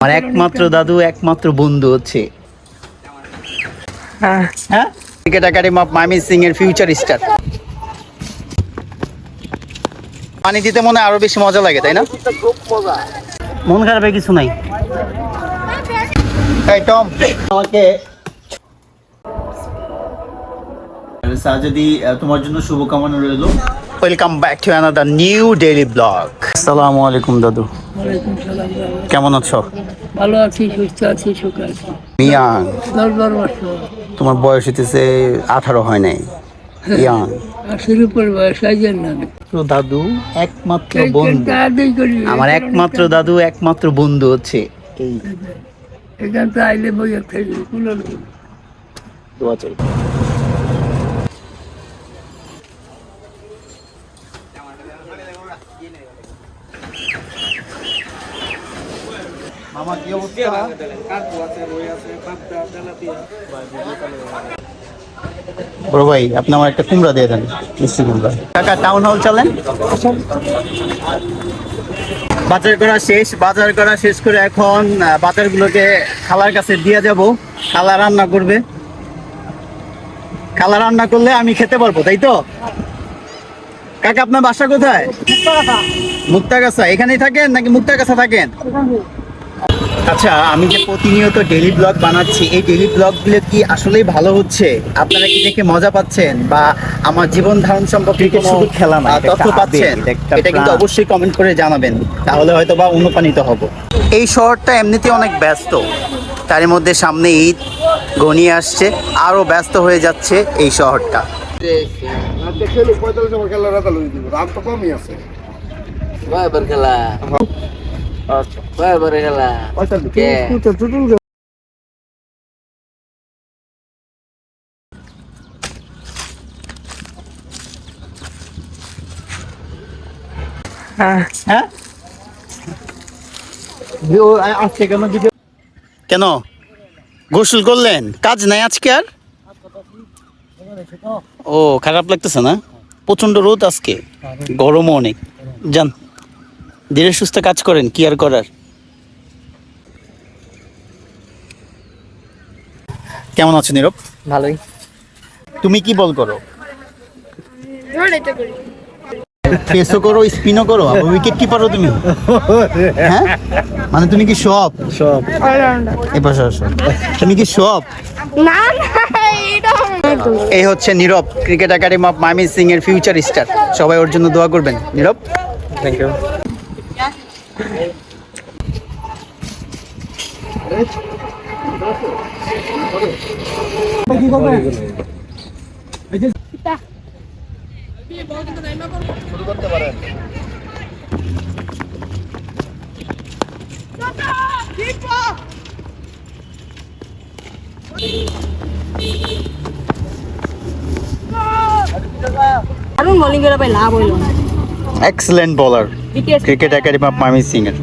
আমার একমাত্র দাদু একমাত্র বন্ধু হচ্ছে। হ্যাঁ। ক্রিকেট একাডেমি অফ মামি সিং এর ফিউচার স্টার পানি দিতে মনে হয় আরও বেশি মজা লাগে তাই না? মন খারাপের কিছু নাই। এই টম আমাকে যদি তোমার জন্য শুভকামনা রইল welcome back to another new daily vlog আসসালামু আলাইকুম দাদু। কেমন আছো ভালো আছি সুস্থ আছি সুখ আছি মিয়াং তোমার বয়স হইতেছে আঠারো হয় নাই ইয়াং আশির উপর বয়স আইজেন না দাদু একমাত্র বন্ধু আমার একমাত্র দাদু একমাত্র বন্ধু হচ্ছে এই এখান তো আইলে বই থাকবে কুলো দোয়া চাই মামা, কি অবস্থা? বড় ভাই, আপনি আমার একটা কুমড়া দিয়ে দেন, মিষ্টি কুমড়া। কাকা টাউন হল চলেন। বাজার করা শেষ, বাজার করা শেষ করে এখন বাজারগুলোকে খালার কাছে দিয়ে যাব। খালা রান্না করবে। খালা রান্না করলে আমি খেতে পারব, তাই তো? কাকা আপনার বাসা কোথায়? মুক্তাগাছা। এখানেই থাকেন নাকি মুক্তাগাছা থাকেন? আচ্ছা আমি যে প্রতিনিয়ত ডেইলি ব্লগ বানাচ্ছি এই ডেইলি ব্লগগুলো কি আসলেই ভালো হচ্ছে? আপনারা কি দেখে মজা পাচ্ছেন? বা আমার জীবন ধারণ সম্পর্কে শুধু খেলা না, এটা তথ্য পাচ্ছেন? এটা কিন্তু অবশ্যই কমেন্ট করে জানাবেন। তাহলে হয়তো বা অনুপ্রাণিত হব। এই শহরটা এমনিতে অনেক ব্যস্ত। তার মধ্যে সামনে ঈদ ঘনিয়ে আসছে আরও ব্যস্ত হয়ে যাচ্ছে এই শহরটা। খেলুক পঁয়তাল্লিশ ওভার খেলার রাখা লই দিব রান তো কমই আছে। Babar kala. Babar kala. Ke. হ্যাঁ? আজকে কেন দিকে কেন? গোসল করলেন? কাজ নাই আজকে আর? ও খারাপ লাগতেছে না? প্রচণ্ড রোদ আজকে। গরমও অনেক। যান ধীরে সুস্থ কাজ করেন কি আর করার? কেমন আছো নীরব? ভালোই। তুমি কি বল করো? পেসও করো। স্পিনও করো উইকেট কিপারও তুমি। হ্যাঁ? মানে তুমি কি সব? সব। আসো। তুমি কি সব? না না এই হচ্ছে নীরব ক্রিকেট একাডেমি অফ মামি সিং এর ফিউচার স্টার। সবাই ওর জন্য দোয়া করবেন। নীরব? থ্যাংক ইউ দারুণ বোলিং করে ভাই লাভ হইল excellent bowler cricket academy of Mami Singh এর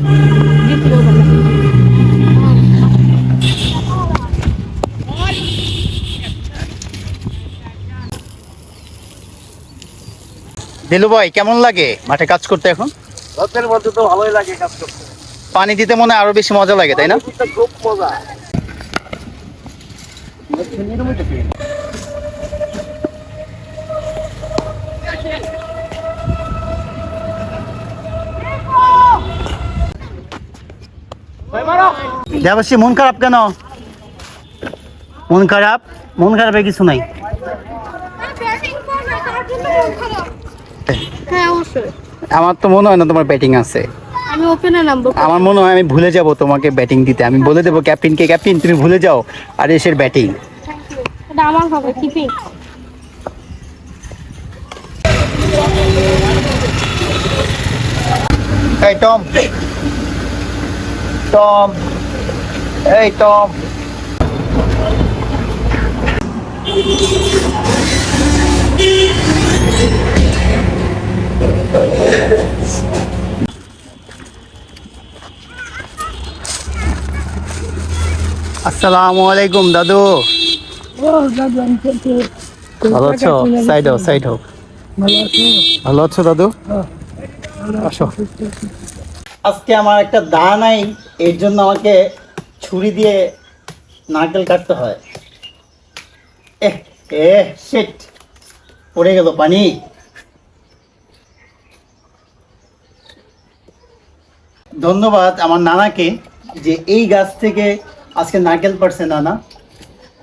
দিলু ভাই কেমন লাগে? মাঠে কাজ করতে এখন? রাতের মধ্যে তো ভালোই লাগে কাজ করতে। পানি দিতে মনে হয় আরও বেশি মজা লাগে তাই না? খুব মজা। দেবাসী মন খারাপ কেন? মন খারাপ? মন খারাপের কিছু নাই। হ্যাঁ আমার তো মনে হয় না তোমার ব্যাটিং আছে। আমি ওপেনে নামবো। আমার মনে হয় আমি ভুলে যাব তোমাকে ব্যাটিং দিতে। আমি বলে দেবো ক্যাপ্টেনকে ক্যাপ্টেন তুমি ভুলে যাও। আর এসের ব্যাটিং এটা আমার হবে কিপিং এই টম। টম এই টম আসসালামু আলাইকুম দাদু। ভালো আছো? সাইড হোক সাইড হোক ভালো আছো দাদু? আসো আজকে আমার একটা দা নাই। এর জন্য আমাকে ছুরি দিয়ে নারকেল কাটতে হয়। এ শিট পড়ে গেল পানি। ধন্যবাদ আমার নানাকে যে এই গাছ থেকে আজকে নারকেল পারছে নানা।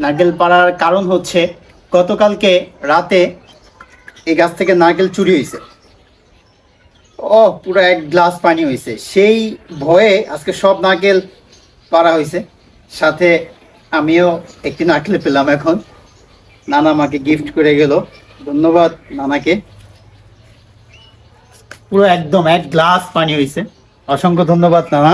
নারকেল পাড়ার কারণ হচ্ছে গতকালকে রাতে এই গাছ থেকে নারকেল চুরি হয়েছে। ও, পুরো এক গ্লাস পানি হয়েছে সেই ভয়ে আজকে সব নারকেল পারা হয়েছে সাথে আমিও একটি নারকেল পেলাম এখন। নানা আমাকে গিফট করে গেল। ধন্যবাদ নানাকে। পুরো একদম এক গ্লাস পানি হয়েছে অসংখ্য ধন্যবাদ, নানা।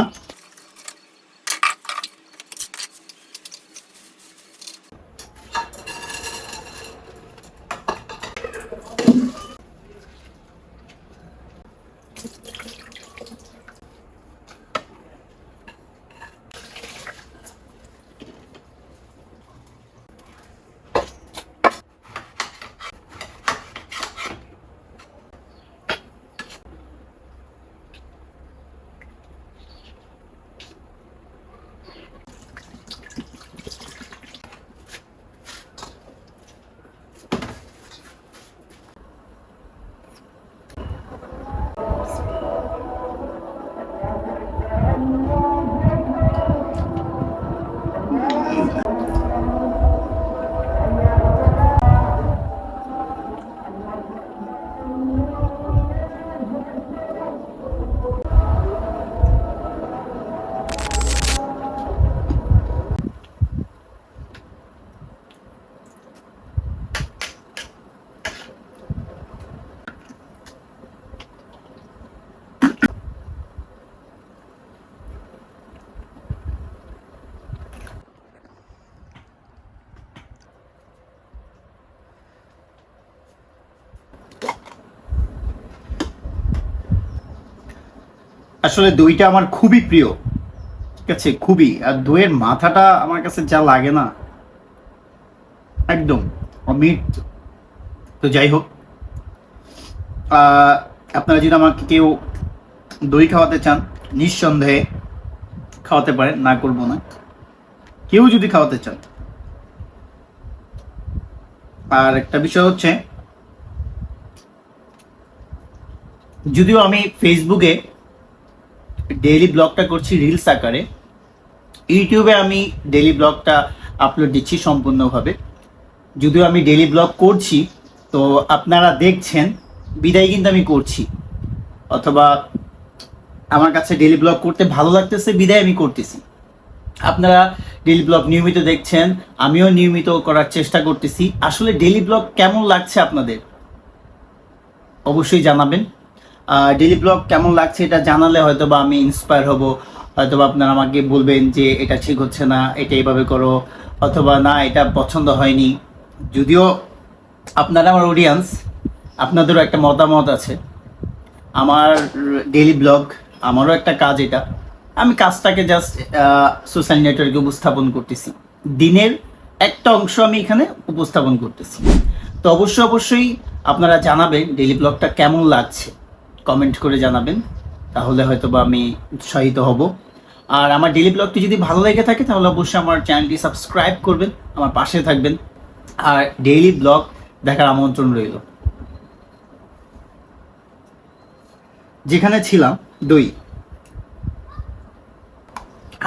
আসলে দইটা আমার খুবই প্রিয়। ঠিক আছে? খুবই। আর দইয়ের মাথাটা আমার কাছে যা লাগে না, একদম অমিট তো যাই হোক আপনারা যদি আমাকে কেউ দই খাওয়াতে চান, নিঃসন্দেহে খাওয়াতে পারেন, না করব না। কেউ যদি খাওয়াতে চান। আর একটা বিষয় হচ্ছে, যদিও আমি ফেসবুকে ডেইলি ব্লগটা করছি রিলস আকারে। ইউটিউবে আমি ডেইলি ব্লগটা আপলোড দিচ্ছি সম্পূর্ণভাবে। যদিও আমি ডেইলি ব্লগ করছি, তো আপনারা দেখছেন, বিদায় কিন্তু আমি করছি। অথবা আমার কাছে ডেইলি ব্লগ করতে ভালো লাগতেছে, বিদায় আমি করতেছি। আপনারা ডেইলি ব্লগ নিয়মিত দেখছেন, আমিও নিয়মিত করার চেষ্টা করতেছি। আসলে ডেইলি ব্লগ কেমন লাগছে আপনাদের? অবশ্যই জানাবেন। ডেইলি ব্লগ কেমন লাগছে এটা জানালে হয়তো বা আমি ইন্সপায়ার হব। হয়তো বা আপনারা আমাকে বলবেন যে এটা ঠিক হচ্ছে না, এটা এইভাবে করো, অথবা না, এটা পছন্দ হয়নি। যদিও আপনারা আমার অডিয়েন্স আপনাদেরও একটা মতামত আছে। আমার ডেইলি ব্লগ আমারও একটা কাজ এটা। আমি কাজটাকে জাস্ট সোশ্যাল নেটওয়ার্কে উপস্থাপন করতেছি। দিনের একটা অংশ আমি এখানে উপস্থাপন করতেছি। তো অবশ্যই অবশ্যই আপনারা জানাবেন ডেলি ব্লগটা কেমন লাগছে। কমেন্ট করে জানাবেন, তাহলে হয়তো বা আমি উৎসাহিত হব। আর আমার ডেইলি ব্লগটি যদি ভালো লেগে থাকে, তাহলে অবশ্যই আমার চ্যানেলটি সাবস্ক্রাইব করবেন, আমার পাশে থাকবেন। আর ডেইলি ব্লগ দেখার আমন্ত্রণ রইল। যেখানে ছিলাম, দই।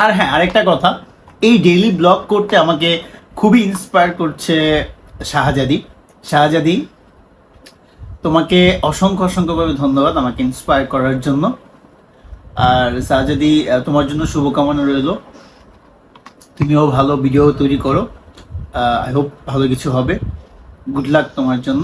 আর হ্যাঁ আরেকটা কথা, এই ডেইলি ব্লগ করতে আমাকে খুবই ইন্সপায়ার করছে শাহজাদি। শাহজাদি তোমাকে অসংখ্য অসংখ্যভাবে ধন্যবাদ আমাকে ইন্সপায়ার করার জন্য। আর আহ, তোমার জন্য শুভকামনা রইল তুমিও ভালো ভিডিও তৈরি করো। আই হোপ ভালো কিছু হবে। গুড লাক তোমার জন্য।